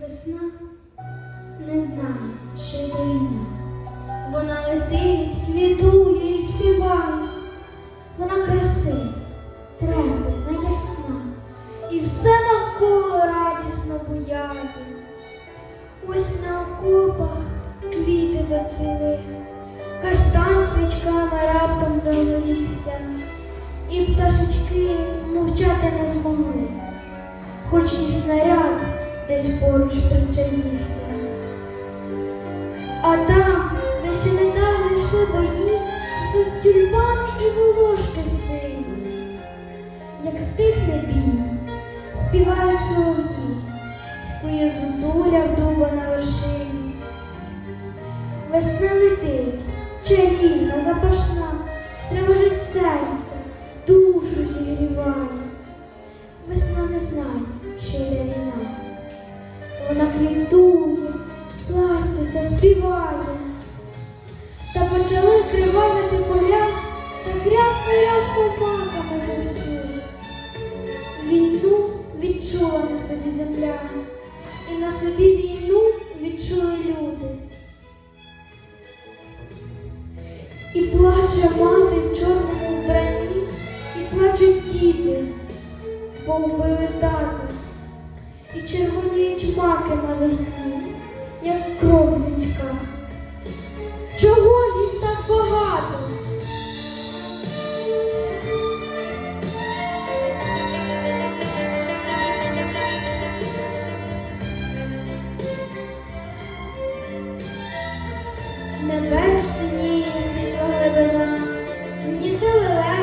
Весна не знає, що йде війна. Вона летить, квітує і співає. Вона красива, трепетна, ясна, і все навколо радісно буяє. Ось на окопах квіти зацвіли, каштан свічками раптом загорівся, і пташечки мовчати не змогли, хоч і снаряд десь поруч причаївся. А там, де ще недавно йшли бої, тут тюльпани і волошки сині. Як стихне бій, співають солов'ї, шкує зозуля в дуба на вершині. Весна летить, чарівна, запашна, тривожить серце, душу зігріває. Весна не знає, що йде. Вона квітує, ластиться, співає. Та почали кривавити поля та крясно ясно маками повсюди. Війну відчула на собі земля, і на собі війну відчули люди. І плаче мати в чорному вбранні, і плачуть діти, бо вбили червоніють маки навесні, як кров людська. Чого ж їх так багато? Небес синіє світла глибина, гніздили лев